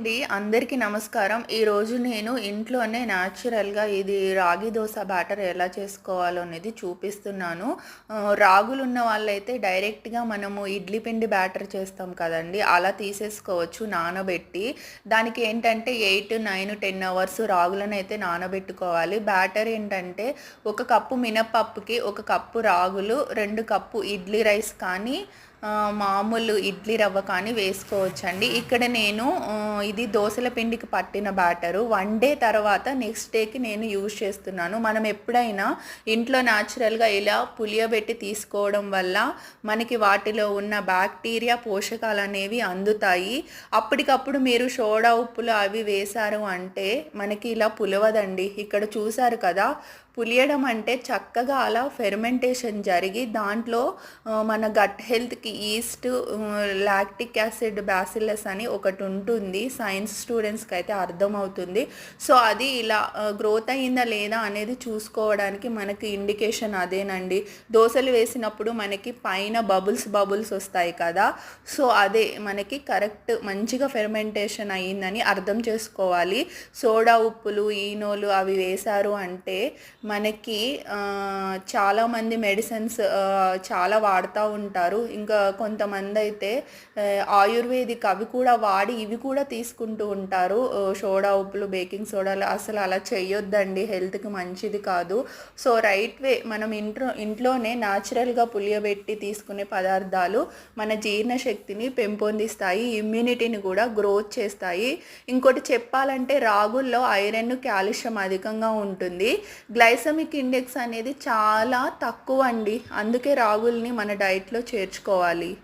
అండి. అందరికీ నమస్కారం. ఈరోజు నేను ఇంట్లోనే న్యాచురల్గా ఇది రాగి దోశ బ్యాటర్ ఎలా చేసుకోవాలో అనేది చూపిస్తున్నాను. రాగులు ఉన్న వాళ్ళైతే డైరెక్ట్గా మనము ఇడ్లీ పిండి బ్యాటర్ చేస్తాం కదండి. అలా తీసేసుకోవచ్చు నానబెట్టి. దానికి ఏంటంటే ఎయిట్ నైన్ టెన్ అవర్స్ రాగులను అయితే నానబెట్టుకోవాలి. బ్యాటర్ ఏంటంటే ఒక కప్పు మినపప్పుకి ఒక కప్పు రాగులు రెండు కప్పు ఇడ్లీ రైస్ కానీ మామూలు ఇడ్లీ రవ్వ కానీ వేసుకోవచ్చండి. ఇక్కడ నేను ఇది దోసల పిండికి పట్టిన బ్యాటరు. వన్ డే తర్వాత నెక్స్ట్ డేకి నేను యూజ్ చేస్తున్నాను. మనం ఎప్పుడైనా ఇంట్లో న్యాచురల్గా ఇలా పులియబెట్టి తీసుకోవడం వల్ల మనకి వాటిలో ఉన్న బ్యాక్టీరియా పోషకాలు అనేవి అందుతాయి. అప్పటికప్పుడు మీరు సోడా ఉప్పులు అవి వేశారు అంటే మనకి ఇలా పులవదండి. ఇక్కడ చూసారు కదా పులియడం అంటే చక్కగా అలా ఫెర్మెంటేషన్ జరిగి దాంట్లో మన గట్ హెల్త్కి ఈస్ట్ లాక్టిక్ యాసిడ్ బ్యాసిల్లస్ అని ఒకటి ఉంటుంది. సైన్స్ స్టూడెంట్స్కి అయితే అర్థమవుతుంది. సో అది ఇలా గ్రోత్ అయ్యిందా లేదా అనేది చూసుకోవడానికి మనకి ఇండికేషన్ అదేనండి. దోశలు వేసినప్పుడు మనకి పైన బబుల్స్ బబుల్స్ వస్తాయి కదా. సో అదే మనకి కరెక్ట్ మంచిగా ఫెర్మెంటేషన్ అయ్యిందని అర్థం చేసుకోవాలి. సోడా ఉప్పులు ఈనోలు అవి వేశారు అంటే మనకి చాలామంది మెడిసిన్స్ చాలా వాడుతూ ఉంటారు. ఇంకా కొంతమంది అయితే ఆయుర్వేదిక్ అవి కూడా వాడి ఇవి కూడా తీసుకుంటూ ఉంటారు. సోడా ఉప్పులు బేకింగ్ సోడాలు అసలు అలా చేయొద్దండి హెల్త్కి మంచిది కాదు. సో రైట్ వే మనం ఇంట్లో ఇంట్లోనే న్యాచురల్గా పులియబెట్టి తీసుకునే పదార్థాలు మన జీర్ణశక్తిని పెంపొందిస్తాయి ఇమ్యూనిటీని కూడా గ్రోత్ చేస్తాయి. ఇంకోటి చెప్పాలంటే రాగుల్లో ఐరన్ కాల్షియం అధికంగా ఉంటుంది. గ్లైసమిక్ ఇండెక్స్ అనేది చాలా తక్కువ అండి అందుకే రాగుల్ని మన డైట్లో చేర్చుకోవాలి. वाली।